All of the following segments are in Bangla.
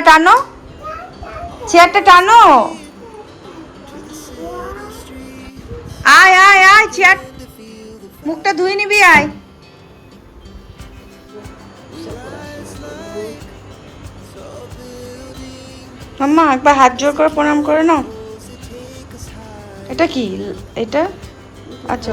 চেয়ারটা টানো। চেয়ারটা টানো। আয় আয় আয়, চেয়ার। মুখটা ধুয়ে নিবি, আয়। মাম্মা, একবার হাত জোর করে প্রণাম করে নাও। এটা কি? এটা? আচ্ছা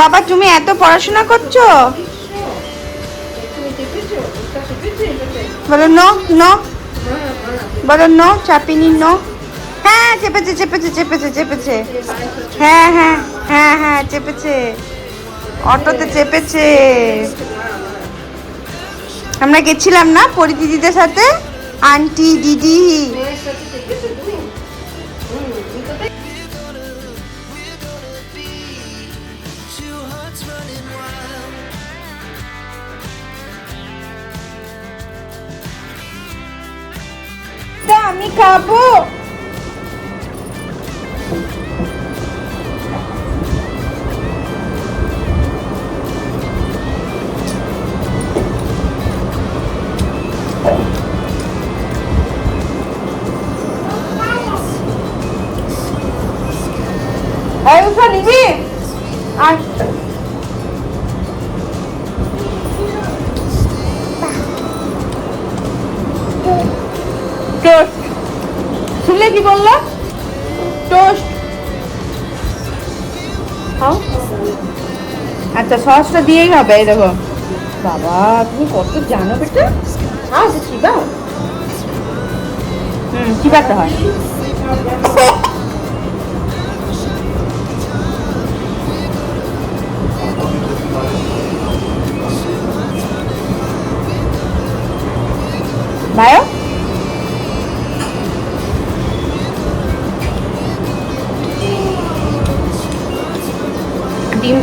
বাবা, তুমি এত পড়াশোনা করছ? বলো, নো নো। বলো, নো, চাপিনি, নো। হ্যাঁ চেপেছে চেপেছে চেপেছে চেপেছে। হ্যাঁ হ্যাঁ হ্যাঁ হ্যাঁ চেপেছে। অটোতে চেপেছে। আমরা গেছিলাম না পরিদিদিদের সাথে? আন্টি দিদি। আমি খাব। আচ্ছা সসটা দিয়েই হবে, এই দেখো। বাবা, তুমি কত জানো বেটা? আচ্ছা ঠিক হুম চিবাতে হয়?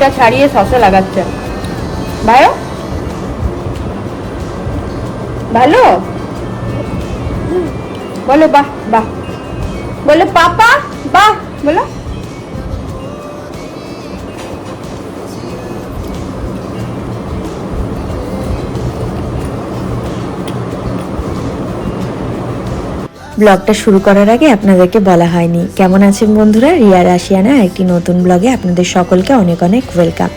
ডিমটা ছাড়িয়ে সসে লাগাচ্ছে। ভাইও ভালো? বলো বাহ বাহ। বলো পাপা বাহ বলো। ব্লগটা শুরু করার আগে আপনাদেরকে বলা হয়নি। কেমন আছেন বন্ধুরা? রিয়া রাশিয়ানা, একটি নতুন ব্লগে আপনাদের সকলকে অনেক অনেক ওয়েলকাম।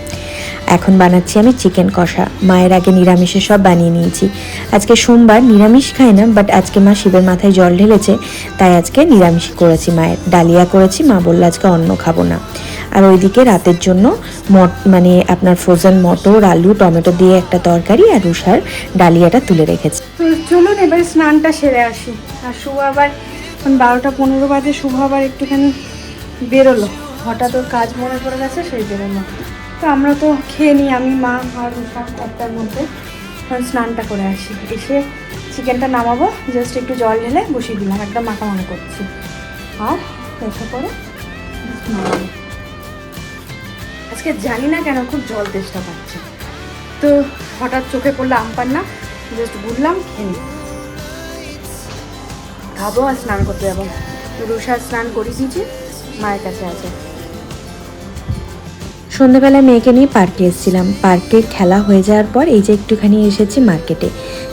এখন বানাচ্ছি আমি চিকেন কষা। মায়ের আগে নিরামিষে সব বানিয়ে নিয়েছি। আজকে সোমবার নিরামিষ খাই না বাট আজকে মা শিবের মাথায় জল ঢেলেছে, তাই আজকে নিরামিষ করেছি মায়ের। ডালিয়া করেছি, মা বলল আজকে অন্ন খাব না। আর ওইদিকে রাতের জন্য মট মানে আপনার ফ্রোজেন মটর, আলু, টমেটো দিয়ে একটা তরকারি আর রুষার ডালিয়াটা তুলে রেখেছি। চলুন এবার স্নানটা সেরে আসি। আর শুভ আবার বারোটা পনেরো বাজে, শুভ আবার একটুখানি বেরোলো। হঠাৎ ওর কাজ মনে পড়ে গেছে, সেই বেরোলো। তো আমরা তো খেয়ে নিই, আমি, মা, আর রুষা একটার মধ্যে। স্নানটা করে আসি। এসে চিকেনটা নামাবো জাস্ট একটু জল ঢেলে বসিয়ে দিলাম। একদম মাখা মনে করছি। আর এসে পরে নামাবো। আজকে জানি না কেন খুব জল তেষ্টা পাচ্ছে। তো হঠাৎ চোখে পড়ল আম পান্না জাস্ট বুঝলাম খেয়ে খাব আর স্নান করতে যাব। রুষা স্নান করিয়ে দিয়েছি, মায়ের কাছে আছে। সন্ধ্যাবেলায় মেয়েকে নিয়ে পার্কে এসেছিলাম। পার্কে খেলা হয়ে যাওয়ার পর এই যে একটুখানি এসেছি মার্কেটে।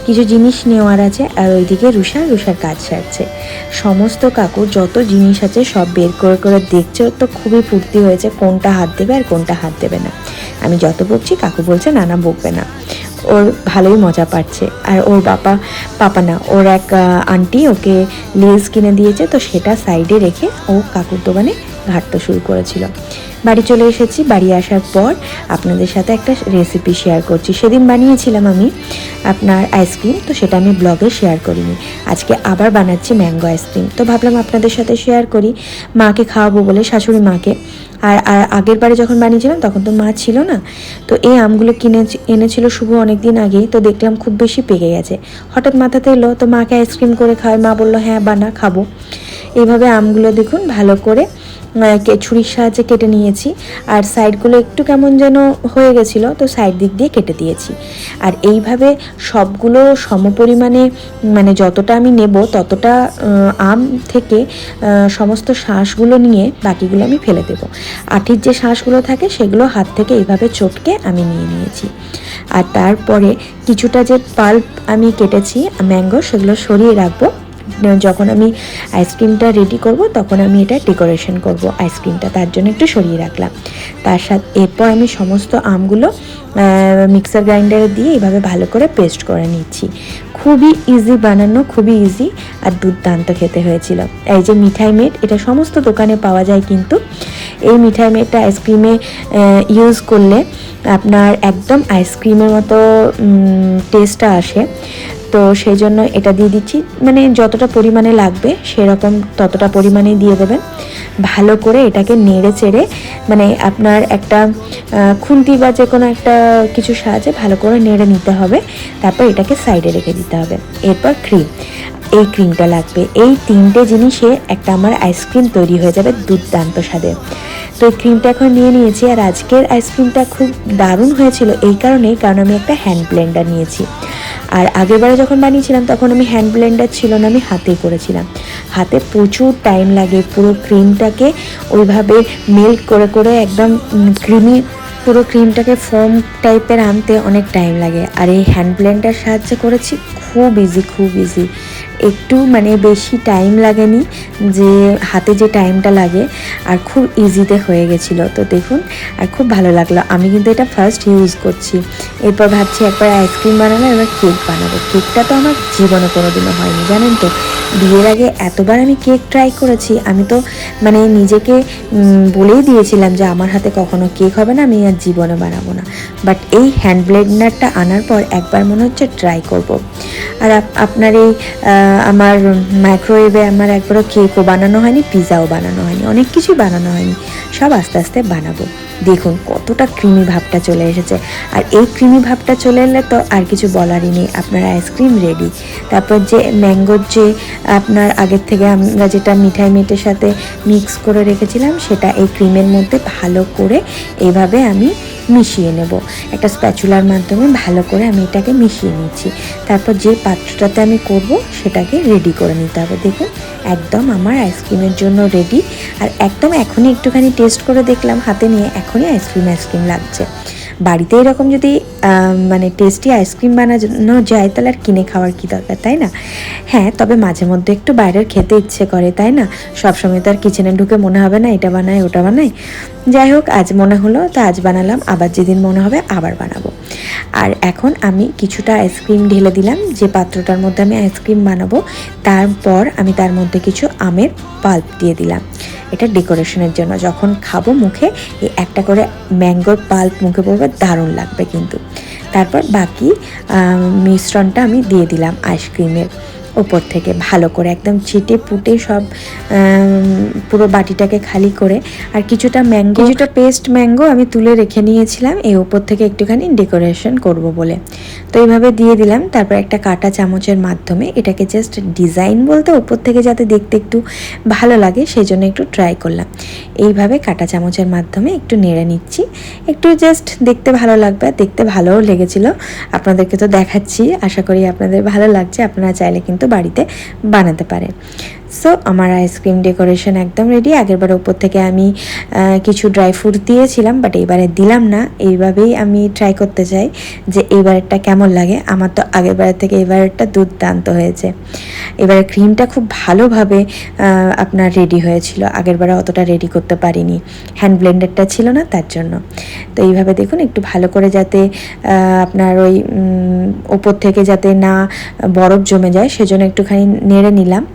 কিছু জিনিস নেওয়ার আছে আর ওইদিকে রুষা রুষার কাজ সারছে। সমস্ত কাকুর যত জিনিস আছে সব বের করে করে দেখছে তো খুবই ফুর্তি হয়েছে কোনটা হাত দেবে আর কোনটা হাত দেবে না। আমি যত বকছি, কাকু বলছে, না না, বকবে না। ওর ভালোই মজা পাচ্ছে। আর ওর বাবা, পাপা না, ওর এক আন্টি ওকে লেস কিনে দিয়েছে, তো সেটা সাইডে রেখে ও কাকুর দোকানে ঘাটতে শুরু করেছিল। বাড়ি চলে এসেছি, বাড়ি আসার পর আপনাদের সাথে একটা রেসিপি শেয়ার করছি। সেদিন বানিয়েছিলাম আমি আপনার আইসক্রিম তো সেটা আমি ব্লগে শেয়ার করিনি। আজকে আবার বানাচ্ছি ম্যাঙ্গো আইসক্রিম তো ভাবলাম আপনাদের সাথে শেয়ার করি। মাকে খাওয়াবো বলে, শাশুড়ি মাকে। আর আর আগের বারে যখন বানিয়েছিলাম, তখন তো মা ছিল না। তো এই আমগুলো কিনে, এনেছিল শুভ অনেক দিন আগেই, তো দেখলাম খুব বেশি পেকে গেছে। হঠাৎ মাথাতে এলো, তো মাকে আইসক্রিম করে খাওয়ায়। মা বলল হ্যাঁ বানা, খাব। এইভাবে আমগুলো দেখুন, ভালো করে ছুরির সাহায্যে কেটে নিয়েছি। আর সাইডগুলো একটু কেমন যেন হয়ে গেছিল, তো সাইড দিক দিয়ে কেটে দিয়েছি। আর এইভাবে সবগুলো সমপরিমাণে মানে যতটা আমি নেব, ততটা আম থেকে সমস্ত শাঁসগুলো নিয়ে বাকিগুলো আমি ফেলে দেবো। আঠির যে শাঁসগুলো থাকে, সেগুলো হাত থেকে এইভাবে চটকে আমি নিয়ে নিয়েছি। আর তারপরে কিছুটা যে পাল্প আমি কেটেছি, ম্যাঙ্গো, সেগুলো সরিয়ে রাখব। যখন আমি আইসক্রিমটা রেডি করব, তখন আমি এটা ডেকোরেশন করব আইসক্রিমটা। তার জন্য একটু সরিয়ে রাখলাম। তার সাথে এরপর আমি সমস্ত আমগুলো মিক্সার গ্রাইন্ডারে দিয়ে এইভাবে ভালো করে পেস্ট করে নিচ্ছি। খুবই ইজি বানানো, খুবই ইজি আর দুর্দান্ত খেতে হয়েছিল। এই যে মিঠাই মেট এটা সমস্ত দোকানে পাওয়া যায় কিন্তু এই মিঠাই মেটটা আইসক্রিমে ইউজ করলে আপনার একদম আইসক্রিমের মতো টেস্টটা আসে। তো সেই জন্য এটা দিয়ে দিচ্ছি। মানে যতটা পরিমাণে লাগবে সেরকম ততটা পরিমাণে দিয়ে দেবেন। ভালো করে এটাকে নেড়ে চেড়ে মানে আপনার একটা খুন্তি বা যে কোনো একটা কিছু সাহায্যে ভালো করে নেড়ে নিতে হবে। তারপর এটাকে সাইডে রেখে দিতে হবে। এরপর ক্রিম এই ক্রিমটা লাগবে। এই তিনটে জিনিসে একটা আমার আইসক্রিম তৈরি হয়ে যাবে দুর্দান্ত স্বাদের তো এই ক্রিমটা এখন নিয়ে নিয়েছি আর আজকের আইসক্রিমটা খুব দারুণ হয়েছিল এই কারণেই, কারণ আমি একটা হ্যান্ড ব্লেন্ডার নিয়েছি। আর আগেরবারে যখন বানিয়েছিলাম, তখন আমি হ্যান্ড ব্লেন্ডার ছিল না, আমি হাতেই করেছিলাম। হাতে প্রচুর টাইম লাগে, পুরো ক্রিমটাকে ওইভাবে মেল্ট করে করে একদম ক্রিমি পুরো ক্রিমটাকে ফোম টাইপের আনতে অনেক টাইম লাগে। আর এই হ্যান্ড ব্লেন্ডার সাহায্যে করেছি, খুব ইজি খুব ইজি একটু মানে বেশি টাইম লাগেনি, যে হাতে যে টাইমটা লাগে, আর খুব ইজিতে হয়ে গেছিল। তো দেখুন, আর খুব ভালো লাগল। আমি কিন্তু এটা ফার্স্ট ইউজ করছি। এরপর ভাবছি একবার আইসক্রিম বানাবো এবার কেক বানাবো। কেকটা তো আমার জীবনে কোনোদিনও হয়নি, জানেন তো? বিয়ের আগে এতবার আমি কেক ট্রাই করেছি। আমি তো মানে নিজেকে বলেই দিয়েছিলাম যে আমার হাতে কখনো কেক হবে না, আমি আর জীবনে বানাবো না। বাট এই হ্যান্ড ব্লেন্ডারটা আনার পর একবার মনে হচ্ছে ট্রাই করব। আর আপনার এই আমার মাইক্রোওয়েভে আমার একবারও কেকও বানানো হয়নি পিৎজাও বানানো হয়নি, অনেক কিছুই বানানো হয়নি, সব আস্তে আস্তে বানাবো। দেখুন কতটা ক্রিমি ভাবটা চলে এসেছে। আর এই ক্রিমি ভাবটা চলে এলে তো আর কিছু বলারই নেই, আপনার আইসক্রিম রেডি তারপর যে ম্যাঙ্গোর যে আপনার আগের থেকে আমরা যেটা মিঠাই মেটের সাথে মিক্স করে রেখেছিলাম, সেটা এই ক্রিমের মধ্যে ভালো করে এইভাবে আমি মিশিয়ে নেব। একটা স্প্যাচুলার মাধ্যমে ভালো করে আমি এটাকে মিশিয়ে নিচ্ছি। তারপর যে পাত্রটাতে আমি করব, সেটাকে রেডি করে নিতে হবে। দেখুন, একদম আমার আইসক্রিমের জন্য রেডি আর একদম এখনই একটুখানি টেস্ট করে দেখলাম হাতে নিয়ে, এখনই আইসক্রিম আইসক্রিম লাগছে। বাড়িতে এরকম যদি মানে টেস্টি আইসক্রিম বানানো যায়, তাহলে আর কিনে খাওয়ার কি দরকার, তাই না? হ্যাঁ তবে মাঝে মধ্যে একটু বাইরের খেতে ইচ্ছে করে, তাই না? সবসময় তো আর কিচেনে ঢুকে মনে হবে না, এটা বানাই, ওটা বানাই। যাই হোক, আজ মনে হলো, তো আজ বানালাম, আবার যেদিন মনে হবে আবার বানাবো। আর এখন আমি কিছুটা আইসক্রিম ঢেলে দিলাম, যে পাত্রটার মধ্যে আমি আইসক্রিম বানাবো, তারপর আমি তার মধ্যে কিছু আমের পাল্প দিয়ে দিলাম। এটা ডেকোরেশনের জন্য, যখন খাব মুখে, এই একটা করে ম্যাঙ্গোর পাল্প মুখে পড়বে, দারুণ লাগবে কিন্তু। তারপর বাকি মিশ্রণটা আমি দিয়ে দিলাম আইসক্রিমের ওপর থেকে ভালো করে একদম ছিটে পুটে সব পুরো বাটিটাকে খালি করে আর কিছুটা ম্যাঙ্গো, কিছুটা পেস্ট ম্যাঙ্গো আমি তুলে রেখে নিয়েছিলাম। এই ওপর থেকে একটুখানি ডেকোরেশন করব বলে। তো এইভাবে দিয়ে দিলাম। তারপর একটা কাটা চামচের মাধ্যমে এটাকে জাস্ট ডিজাইন বলতে ওপর থেকে যাতে দেখতে একটু ভালো লাগে, সেই জন্য একটু ট্রাই করলাম। এইভাবে কাটা চামচের মাধ্যমে একটু নেড়ে নিচ্ছি। একটু জাস্ট দেখতে ভালো লাগবে দেখতে ভালোও লেগেছিল। আপনাদেরকে তো দেখাচ্ছি, আশা করি আপনাদের ভালো লাগছে। আপনারা চাইলে কিন্তু বাড়িতে বানাতে পারেন সো আমার আইসক্রিম ডেকোরেশন একদম রেডি আগেরবার ওপর থেকে আমি কিছু ড্রাই ফ্রুট দিয়েছিলাম বাট এইবারে দিলাম না। এইভাবেই আমি ট্রাই করতে চাই যে এইবারেরটা কেমন লাগে। আমার তো আগেরবারের থেকে এবারেরটা দুর্দান্ত হয়েছে। এবারে ক্রিমটা খুব ভালোভাবে আপনার রেডি হয়েছিল। আগেরবারে অতটা রেডি করতে পারিনি। হ্যান্ড ব্লেন্ডারটা ছিল না, তার জন্য। তো এইভাবে দেখুন, একটু ভালো করে যাতে আপনার ওই ওপর থেকে যাতে না বরফ জমে যায়, সেজন্য একটুখানি নেড়ে নিলাম।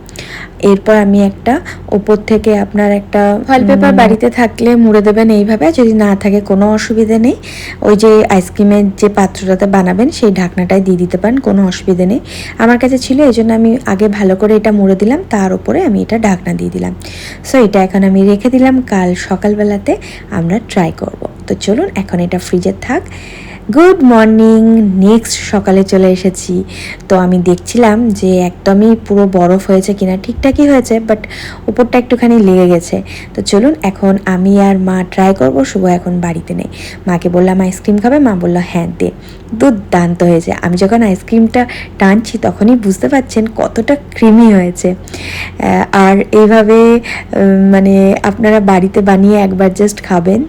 এরপর আমি একটা ওপর থেকে আপনার একটা ফয়েল পেপার বাড়িতে থাকলে মুড়ে দেবেন এইভাবে যদি না থাকে কোনো অসুবিধে নেই। ওই যে আইসক্রিমের যে পাত্রটাতে বানাবেন সেই ঢাকনাটাই দিয়ে দিতে পারেন কোনো অসুবিধে নেই। আমার কাছে ছিল এই জন্য আমি আগে ভালো করে এটা মুড়ে দিলাম তার উপরে আমি এটা ঢাকনা দিয়ে দিলাম। সো এটা এখন আমি রেখে দিলাম কাল সকালবেলাতে আমরা ট্রাই করব। তো চলুন এখন এটা ফ্রিজে থাক। গুড মর্নিং নেক্সট সকালে চলে এসেছি। তো আমি দেখছিলাম যে একদমই পুরো বরফ হয়েছে কিনা, ঠিকঠাকই হয়েছে বাট উপরটা একটুখানি লেগে গেছে। তো চলুন, এখন আমি আর মা ট্রাই করব, শুভ এখন বাড়িতে নেই। মাকে বললাম আইসক্রিম খাবে? মা বলল হ্যাঁ দে। দুর্দান্ত হয়েছে। আমি যখন আইসক্রিমটা টানছি, তখনই বুঝতে পারছেন কতটা ক্রিমি হয়েছে। আর এইভাবে মানে আপনারা বাড়িতে বানিয়ে একবার জাস্ট খাবেন।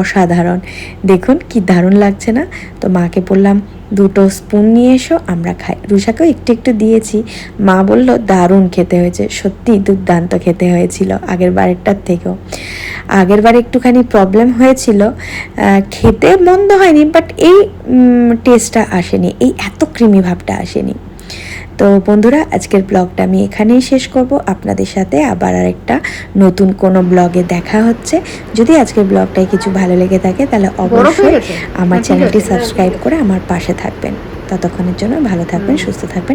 অসাধারণ। দেখুন কি দারুণ লাগছে না? তো মাকে বললাম, দুটো স্পুন নিয়ে এসো, আমরা খাই। রুষাকেও একটু একটু দিয়েছি। মা বলল, দারুণ খেতে হয়েছে, সত্যি দুর্দান্ত খেতে হয়েছিল আগের বারেরটার থেকেও। আগের বার একটুখানি প্রবলেম হয়েছিল। খেতে মন্দ হয়নি বাট এই টেস্টটা আসেনি, এই এত ক্রিমি ভাবটা আসেনি। তো বন্ধুরা আজকের ব্লগটা আমি এখানেই শেষ করব। আপনাদের সাথে আবার আরেকটা নতুন কোনো ব্লগে দেখা হচ্ছে। যদি আজকের ব্লগটায় কিছু ভালো লেগে থাকে তাহলে অবশ্যই আমার চ্যানেলটি সাবস্ক্রাইব করে আমার পাশে থাকবেন। ততক্ষণের জন্য ভালো থাকবেন সুস্থ থাকবেন।